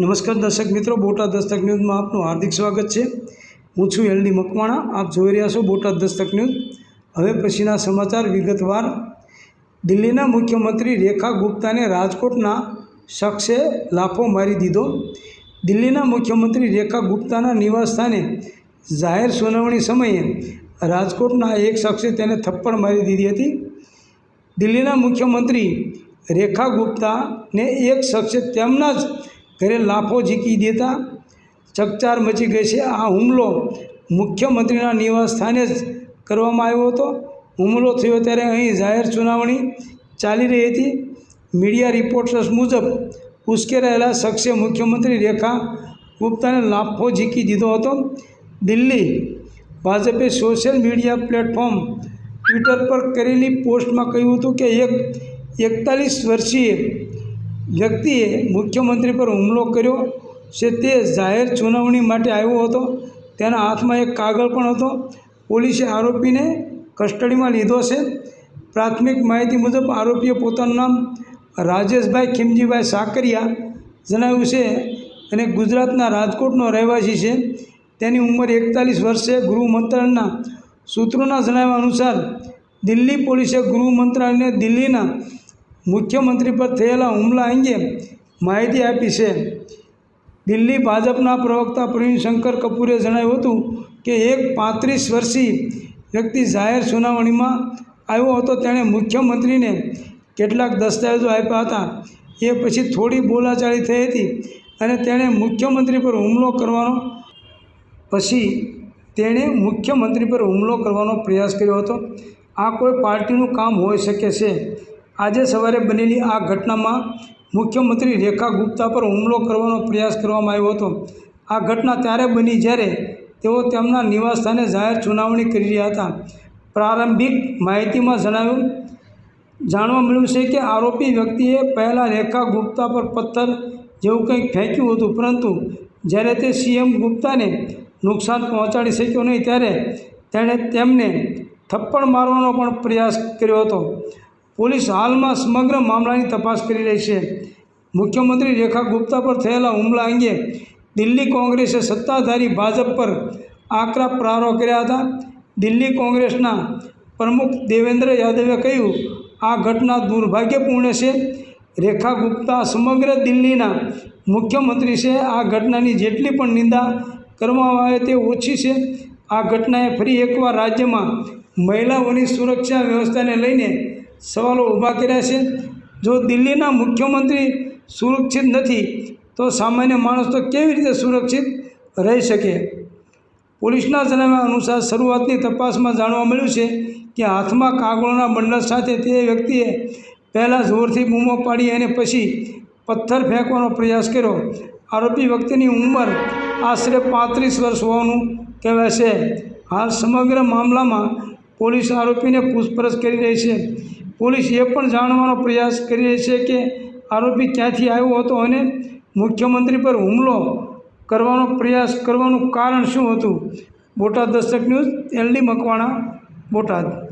નમસ્કાર દર્શક મિત્રો, બોટાદ દસ્તક ન્યૂઝમાં આપનું હાર્દિક સ્વાગત છે. હું છું એલડી મકવાણા, આપ જોઈ રહ્યા છો બોટાદ દસ્તક ન્યૂઝ. હવે પછીના સમાચાર વિગતવાર. દિલ્હીના મુખ્યમંત્રી રેખા ગુપ્તાને રાજકોટના શખ્સે લાફો મારી દીધો. દિલ્હીના મુખ્યમંત્રી રેખા ગુપ્તાના નિવાસસ્થાને જાહેર સુનાવણી સમયે રાજકોટના એક શખ્સે તેને થપ્પડ મારી દીધી હતી. દિલ્હીના મુખ્યમંત્રી રેખા ગુપ્તાને એક શખ્સે તેમના જ ઘરે લાફો ઝીકી દેતા ચકચાર મચી ગઈ છે. આ હુમલો મુખ્યમંત્રીના નિવાસ સ્થાને જ કરવામાં આવ્યો હતો. હુમલો થયો ત્યારે અહીં જાહેર સુનાવણી ચાલી રહી હતી. મીડિયા રિપોર્ટર્સ મુજબ ઉશ્કેરાયેલા શખ્સે મુખ્યમંત્રી રેખા ગુપ્તાને લાફો ઝીકી દીધો હતો. દિલ્હી ભાજપે સોશિયલ મીડિયા પ્લેટફોર્મ ટ્વિટર પર કરેલી પોસ્ટમાં કહ્યું હતું કે એક એકતાલીસ વર્ષીય વ્યક્તિએ મુખ્યમંત્રી પર હુમલો કર્યો છે તે જાહેર સુનાવણી માટે આવ્યો હતો. તેના હાથમાં એક કાગળ પણ હતો. પોલીસે આરોપીને કસ્ટડીમાં લીધો છે. પ્રાથમિક માહિતી મુજબ આરોપીએ પોતાનું નામ રાજેશભાઈ ખીમજીભાઈ સાકરિયા જણાવ્યું છે અને ગુજરાતના રાજકોટનો રહેવાસી છે. તેની ઉંમર એકતાલીસ વર્ષે ગૃહ મંત્રાલયના સૂત્રોના જણાવ્યા અનુસાર દિલ્હી પોલીસે ગૃહ મંત્રાલયને દિલ્હીના મુખ્યમંત્રી પર થયેલા હુમલા અંગે માહિતી આપી છે. દિલ્હી ભાજપના પ્રવક્તા પ્રવીણ શંકર કપૂરે જણાવ્યું હતું કે એક પાંત્રીસ વર્ષીય વ્યક્તિ જાહેર સુનાવણીમાં આવ્યો હતો. તેણે મુખ્યમંત્રીને કેટલાક દસ્તાવેજો આપ્યા હતા. એ પછી થોડી બોલાચાલી થઈ હતી અને તેણે મુખ્યમંત્રી પર હુમલો કરવાનો પછી તેણે મુખ્યમંત્રી પર હુમલો કરવાનો પ્રયાસ કર્યો હતો. આ કોઈ પાર્ટીનું કામ હોઈ શકે છે. આજે સવારે બનેલી આ ઘટનામાં મુખ્યમંત્રી રેખા ગુપ્તા પર હુમલો કરવાનો પ્રયાસ કરવામાં આવ્યો હતો. આ ઘટના ત્યારે બની જ્યારે તેઓ તેમના નિવાસસ્થાને જાહેર સુનાવણી કરી રહ્યા હતા. પ્રારંભિક માહિતીમાં જણાવ્યું, જાણવા મળ્યું છે કે આરોપી વ્યક્તિએ પહેલાં રેખા ગુપ્તા પર પથ્થર જેવું કંઈક ફેંક્યું હતું, પરંતુ જ્યારે તે સીએમ ગુપ્તાને નુકસાન પહોંચાડી શક્યો નહીં, ત્યારે તેણે તેમને થપ્પડ મારવાનો પણ પ્રયાસ કર્યો હતો. પોલીસ હાલમાં સમગ્ર મામલાની તપાસ કરી રહી છે. મુખ્યમંત્રી રેખા ગુપ્તા પર થયેલા હુમલા અંગે દિલ્હી કોંગ્રેસે સત્તાધારી ભાજપ પર આકરા પ્રહારો કર્યા હતા. દિલ્હી કોંગ્રેસના પ્રમુખ દેવેન્દ્ર યાદવે કહ્યું, આ ઘટના દુર્ભાગ્યપૂર્ણ છે. રેખા ગુપ્તા સમગ્ર દિલ્હીના મુખ્યમંત્રી છે. આ ઘટનાની જેટલી પણ નિંદા કરવામાં આવે તે ઓછી છે. આ ઘટનાએ ફરી એકવાર રાજ્યમાં મહિલાઓની સુરક્ષા વ્યવસ્થાને લઈને સવાલો ઊભા કર્યા છે. જો દિલ્હીના મુખ્યમંત્રી સુરક્ષિત નથી, તો સામાન્ય માણસ તો કેવી રીતે સુરક્ષિત રહી શકે? પોલીસના જણાવ્યા અનુસાર, શરૂઆતની તપાસમાં જાણવા મળ્યું છે કે હાથમાં કાગળોના બંડલ સાથે તે વ્યક્તિએ પહેલાં જોરથી બૂમો પાડી અને પછી પથ્થર ફેંકવાનો પ્રયાસ કર્યો. આરોપી વ્યક્તિની ઉંમર આશરે પાંત્રીસ વર્ષ હોવાનું કહેવાય છે. હાલ સમગ્ર મામલામાં પોલીસ આરોપીને પૂછપરછ કરી રહી છે. પોલીસ એ પણ જાણવાનો પ્રયાસ કરી રહી છે કે આરોપી ક્યાંથી આવ્યો હતો અને મુખ્યમંત્રી પર હુમલો કરવાનો પ્રયાસ કરવાનું કારણ શું હતું? Botad Dastak news LD Makwana, Botad.